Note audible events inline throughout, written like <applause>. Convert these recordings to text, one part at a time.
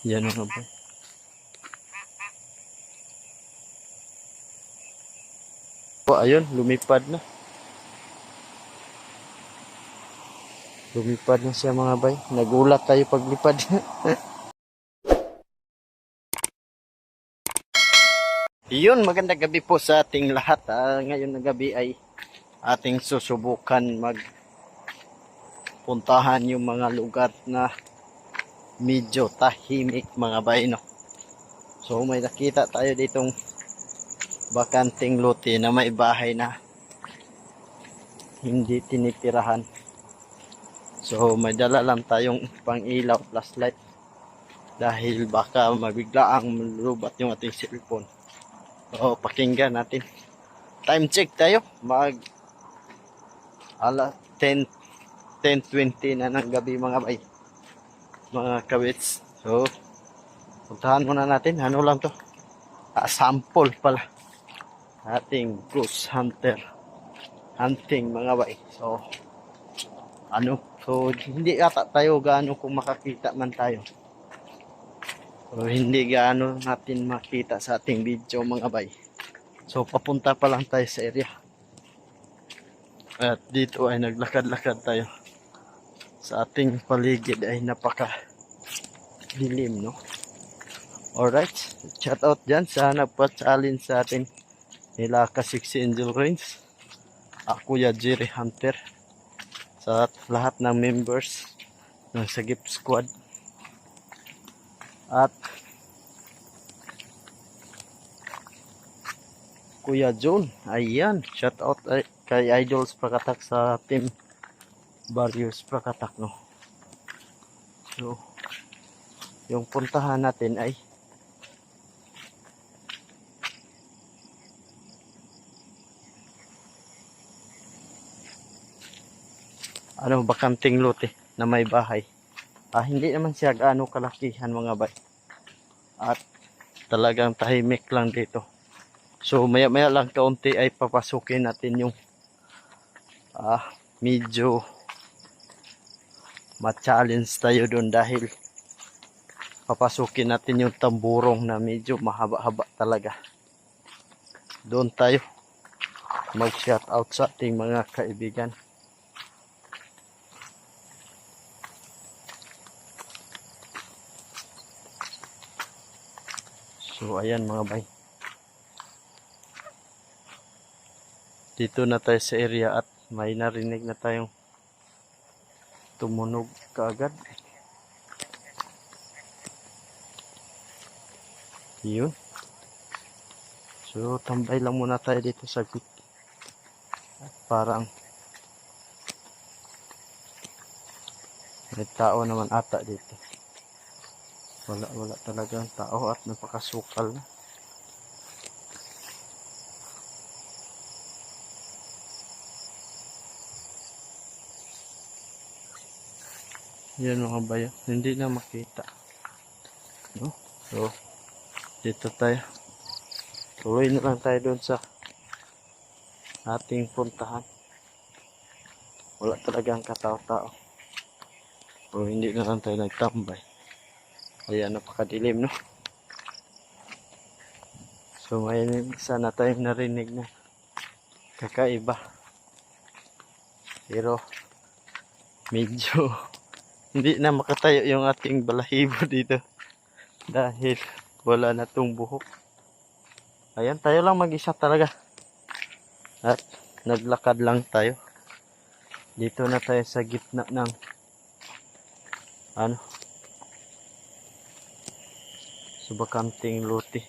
Yan mga boy. O, ayun, lumipad na. Lumipad na siya mga bay. Nagulat tayo paglipad. <laughs> Yun, magandang gabi po sa ating lahat. Ah, ngayon na gabi ay ating susubukan mag puntahan yung mga lugar na medyo tahimik mga bay, no? So may nakita tayo ditong bakanting lote na may bahay na hindi tinitirahan. So may dala lang tayong pang ilaw flashlight dahil baka mabigla ang malubat yung ating cellphone. So pakinggan natin. Time check tayo. Mag ala 10 10.20 na ng gabi mga bay. Mga kawits. So puntahan muna natin. Ano lang to? Ah, sample pala. Ating ghost hunter hunting mga bay. So ano so hindi ata tayo gaano kung makakita man tayo so hindi gaano natin makita sa ating video mga bay so papunta pa lang tayo sa area at dito ay naglakad-lakad tayo sa ating paligid ay napaka dilim no alright shout out dyan sa nagpa-challenge sa ating nila ka 6 Angel Range ako ya Jerry Hunter sa lahat ng members ng Sagip Squad. At Kuya John, ayan, shout out ay, kay Idols Prakatak sa team Barrios Prakatak, no. So, yung puntahan natin ay ano bakanting lote na may bahay. Ah, hindi naman siya gaano kalakihan mga bay. At talagang tahimik lang dito. So maya maya lang kaunti ay papasukin natin yung ah, medyo ma-challenge tayo doon dahil papasukin natin yung tamburong na medyo mahaba-haba talaga. Doon tayo mag-shout out sa ating mga kaibigan. So ayan mga bay. Dito na tayo sa area at may narinig na tayong tumunog kaagad. Yun. So tambay lang muna tayo dito sa. At parang may tao naman ata dito wala wala talagang tao at napakasukal na yan mga bayan hindi na makita no? so dito tayo tuloy na lang tayo doon sa ating puntahan wala talagang katao-tao o hindi na lang tayo nagtambay Ayan, napakadilim, no? So, may isa na tayong narinig na kakaiba. Pero, medyo hindi na makatayo yung ating balahibo dito. Dahil wala na tong buhok. Ayan, tayo lang mag-isa talaga. At naglakad lang tayo. Dito na tayo sa gitna ng ano, subakanting luti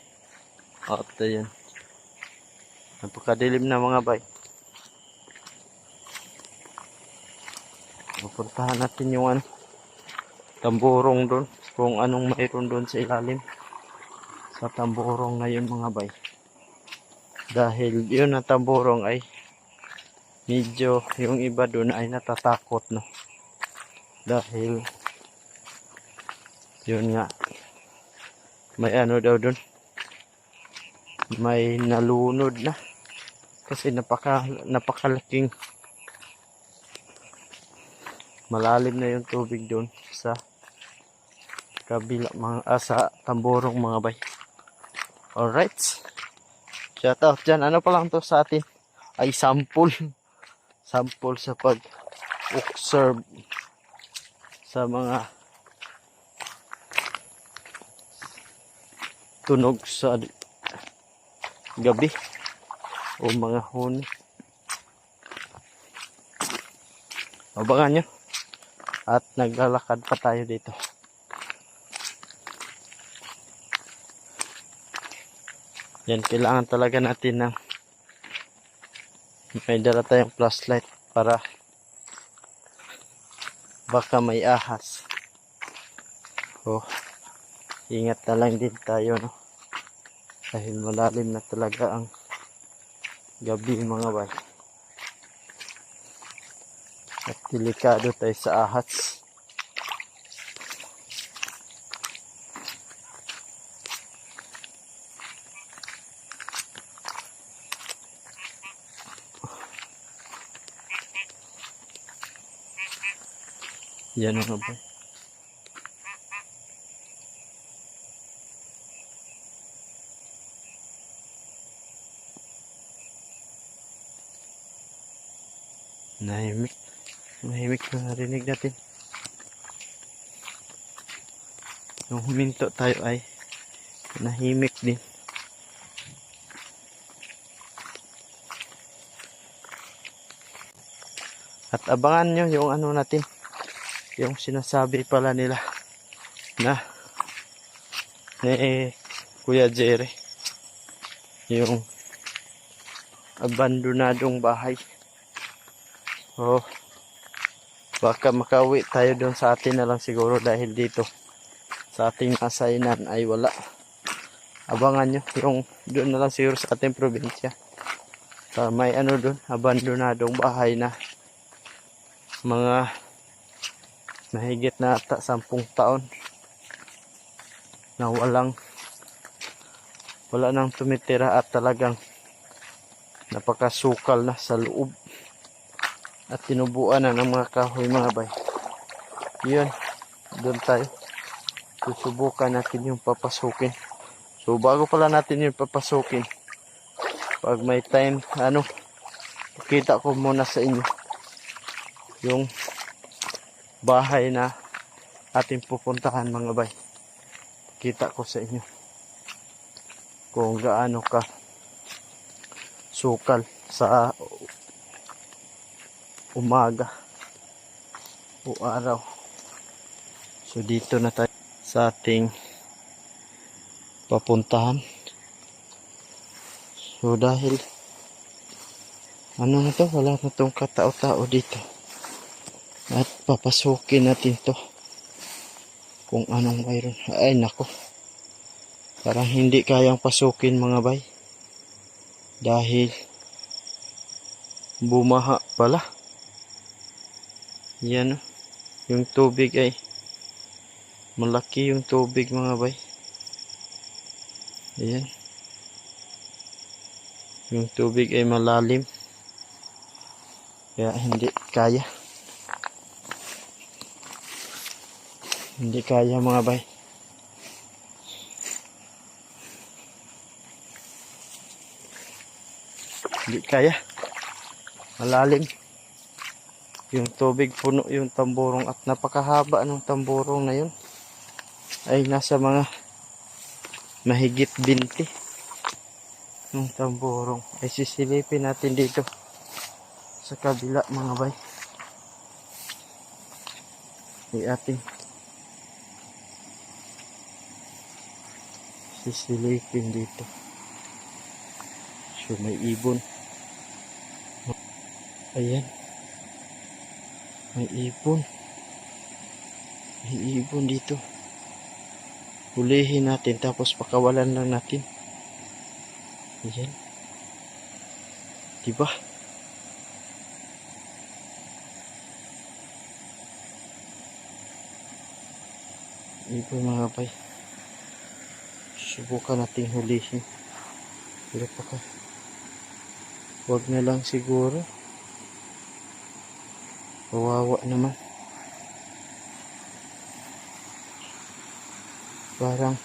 at ayan napakadilim na mga bay pupuntahan natin yung ano tamburong doon kung anong mayroon doon sa ilalim. Sa tamburong na yun mga bay. Dahil yun na tamburong ay medyo yung iba doon ay natatakot no? Dahil yun nga may ano daw doon may nalunod na. Kasi napaka napakalaking malalim na yung tubig doon sa kabila mga ah, tamborong mga bay. Alright. Shout out dyan. Ano pa lang to sa atin? Ay sample. <laughs> Sample sa pag observe sa mga tunog sa gabi o mga huni. Abangan nyo. At naglalakad pa tayo dito. Yan, kailangan talaga natin ng may dala tayong flashlight para baka may ahas. Oh, ingat na lang din tayo, no? Dahil malalim na talaga ang gabi mga bay. At delikado tayo sa ahas. Yan mga bay. Nahimik. Nahimik na narinig natin. Nung huminto tayo ay nahimik din. At abangan nyo yung ano natin. Yung sinasabi pala nila na ni Kuya Jerry. Yung abandonadong bahay. Oh, baka makauwi tayo doon sa atin na lang siguro dahil dito sa ating asainan ay wala. Abangan nyo yung doon na lang siguro sa ating probinsya. Sa may ano doon, abandonadong bahay na mga mahigit na ata sampung taon na walang wala nang tumitira at talagang napakasukal na sa loob at tinubuan na ng mga kahoy mga bay. Yun, doon tayo. Susubukan natin yung papasukin. So bago pala natin yung papasukin, pag may time, ano, kita ko muna sa inyo yung bahay na ating pupuntahan mga bay. Kita ko sa inyo kung gaano ka sukal sa umaga o araw. So dito na tayo sa ating papuntahan. So dahil ano na to, wala na tong katao-tao dito. At papasukin natin to kung anong mayroon. Ay nako. Parang hindi kayang pasukin mga bay. Dahil bumaha pala. Yan oh. Yung tubig ay malaki yung tubig mga bay. Ayan. Yung tubig ay malalim. Kaya hindi kaya. Hindi kaya mga bay. Hindi kaya. Malalim. Yung tubig puno yung tamburong at napakahaba ng tamburong na yun. Ay nasa mga mahigit 20 ng tamburong. Ay sisilipin natin dito sa kabila mga bay. Ay ating sisilipin dito. So may ibon. Ayan. May ibon. May ibon dito. Hulihin natin tapos pakawalan lang natin. Ayan. Diba? Ibon mga bay. Subukan nating hulihin. Pero paka. Huwag na lang siguro. Kawawa naman. Parang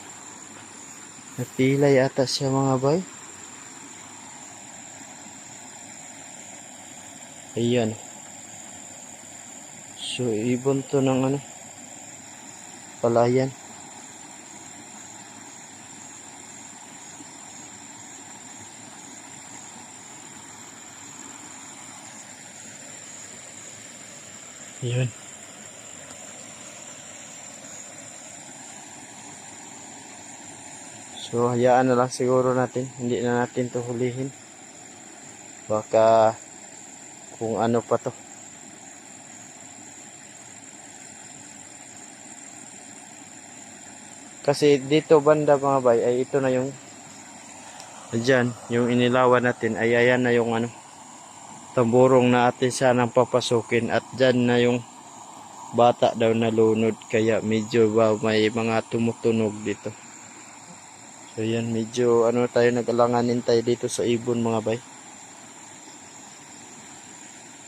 napila yata siya mga bay. Ayan. So, ibon to ng ano, palayan. Yun. So, hayaan na lang siguro natin. Hindi na natin to hulihin. Baka kung ano pa to. Kasi dito banda mga bay, ay ito na yung Diyan, yung inilawan natin ay ayan na yung ano tamburong na atin sanang papasukin at dyan na yung bata daw nalunod kaya medyo ba may mga tumutunog dito. So yan, medyo ano tayo nag-alanganin tayo dito sa ibon mga bay.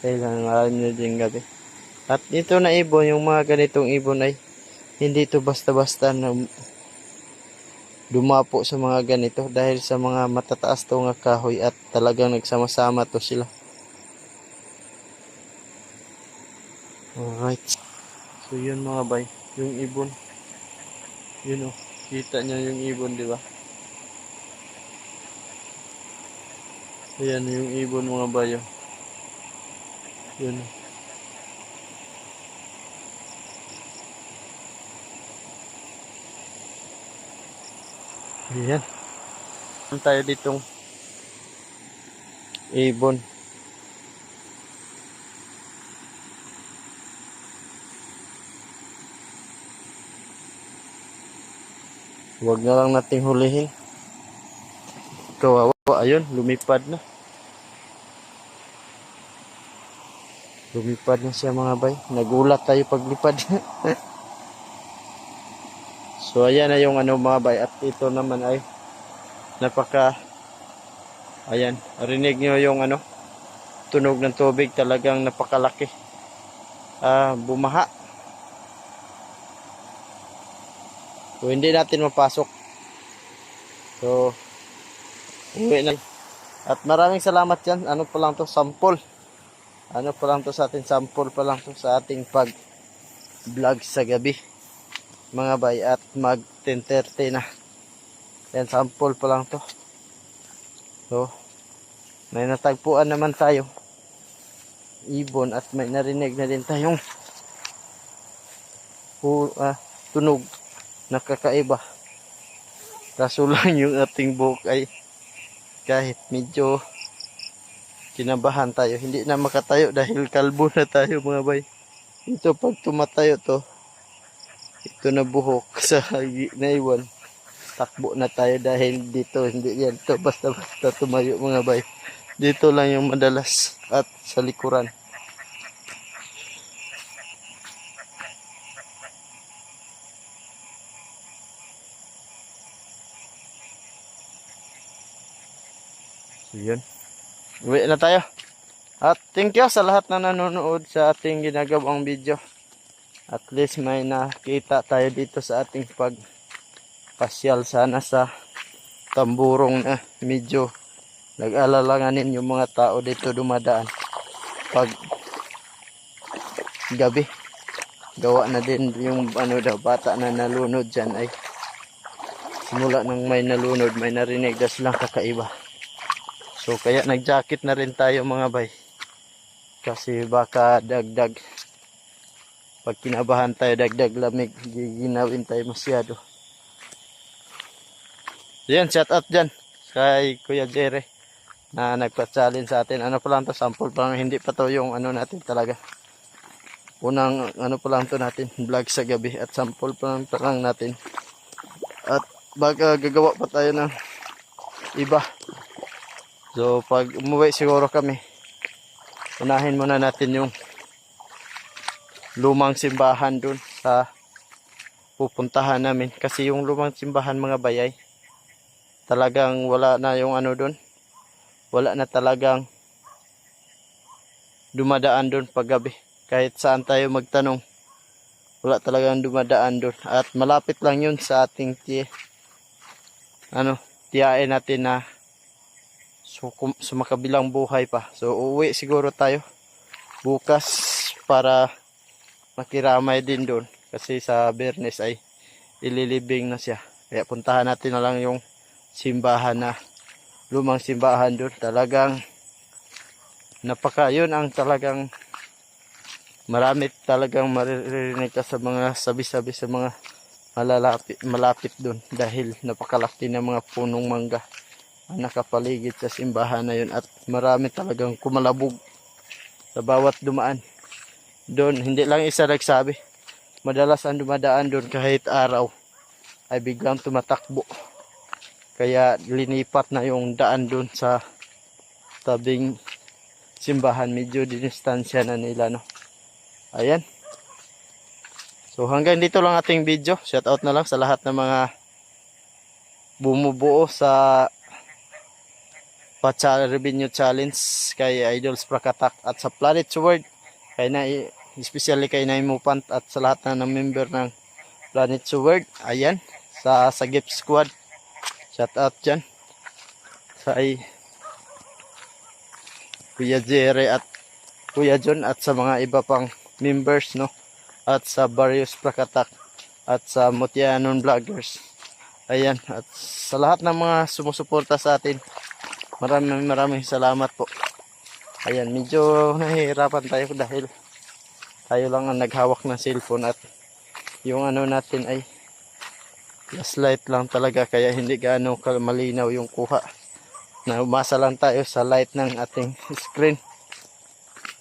Kailangan nyo din gabi. At dito na ibon, yung mga ganitong ibon ay hindi to basta-basta na dumapo sa mga ganito dahil sa mga matataas to nga kahoy at talagang nagsama-sama to sila. Alright. So yun mga bay, yung ibon. Yun oh, kita niyo yung ibon, di ba? Ayan yung ibon mga bay oh. Yun oh. Ayan. Meron tayo ditong ibon. Huwag na lang nating hulihin. Kawawa. Ayun, lumipad na. Lumipad na siya mga bay. Nagulat tayo paglipad. <laughs> so, ayan na yung ano mga bay. At ito naman ay napaka ayan, rinig nyo yung ano tunog ng tubig talagang napakalaki. Ah, bumaha. So, hindi natin mapasok. So, uwi na. At maraming salamat yan. Ano pa lang to? Sample. Ano pa lang to sa ating sample pa lang to sa ating pag vlog sa gabi. Mga bay at mag 10.30 na. Yan, sample pa lang to. So, may natagpuan naman tayo. Ibon at may narinig na din tayong hu, ah, tunog nakakaiba. Kaso lang yung ating buhok ay kahit medyo kinabahan tayo. Hindi na makatayo dahil kalbo na tayo mga bay. Ito pag tumatayo to, ito na buhok <laughs> sa naiwan. Takbo na tayo dahil dito hindi yan to basta basta tumayo mga bay. Dito lang yung madalas at sa likuran. Yun. Uwi na tayo. At thank you sa lahat na nanonood sa ating ginagawang video. At least may nakita tayo dito sa ating pagpasyal sana sa tamburong na medyo nag-alalanganin yung mga tao dito dumadaan. Pag gabi, gawa na din yung ano daw bata na nalunod dyan ay simula nang may nalunod, may narinig na silang kakaiba. So kaya nag-jacket na rin tayo mga bay. Kasi baka dagdag pag kinabahan tayo dagdag lamig, giginawin tayo masyado. Yan, shout out dyan kay Kuya Jerry na nagpa-challenge sa atin. Ano pa lang to, sample pa lang, hindi pa to yung ano natin talaga. Unang ano pa lang to natin, vlog sa gabi at sample pa lang, pa lang natin. At baga gagawa pa tayo ng iba. So, pag umuwi siguro kami, unahin muna natin yung lumang simbahan dun sa pupuntahan namin. Kasi yung lumang simbahan mga bayay, talagang wala na yung ano dun. Wala na talagang dumadaan dun pag gabi. Kahit saan tayo magtanong, wala talagang dumadaan doon. At malapit lang yun sa ating ti ano, tiyain natin na sukum, sumakabilang buhay pa. So, uuwi siguro tayo bukas para makiramay din doon. Kasi sa Bernes ay ililibing na siya. Kaya puntahan natin na lang yung simbahan na lumang simbahan doon. Talagang napaka yun ang talagang marami talagang maririnig ka sa mga sabi-sabi sa mga malalapit, malapit doon dahil napakalaki ng mga punong mangga ang nakapaligid sa simbahan na yun at marami talagang kumalabog sa bawat dumaan. Doon hindi lang isa nagsabi. Madalas ang dumadaan doon kahit araw ay biglang tumatakbo. Kaya linipat na yung daan doon sa tabing simbahan. Medyo dinistansya na nila no? Ayan. So hanggang dito lang ating video. Shout out na lang sa lahat ng mga bumubuo sa Pacha Revenue Challenge kay Idols Prakatak at sa Planet Sword. Kay na especially kay Naimupant at sa lahat na ng member ng Planet Sword. Ayan sa Sagip Squad. Shout out dyan. Sa ay Kuya Jerry at Kuya John at sa mga iba pang members no? At sa Barrios Prakatak at sa Mutianon Vloggers. Ayan at sa lahat ng mga sumusuporta sa atin maraming maraming salamat po. Ayan medyo nahihirapan tayo dahil tayo lang ang naghawak ng cellphone at yung ano natin ay flashlight lang talaga kaya hindi gaano malinaw yung kuha. Na umasa lang tayo sa light ng ating screen.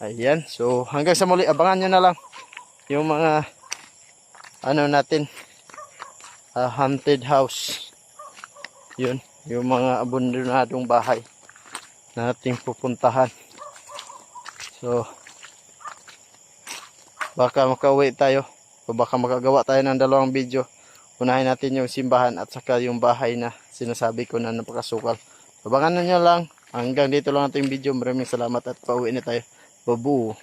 Ayan so hanggang sa muli abangan nyo na lang yung mga ano natin ah, haunted house. Yun yung mga abandonadong bahay na ating pupuntahan. So baka makauwi tayo o baka makagawa tayo ng dalawang video. Unahin natin yung simbahan at saka yung bahay na sinasabi ko na napakasukal. Abangan nyo lang. Hanggang dito lang ating video. Maraming salamat at pauwi na tayo. Babu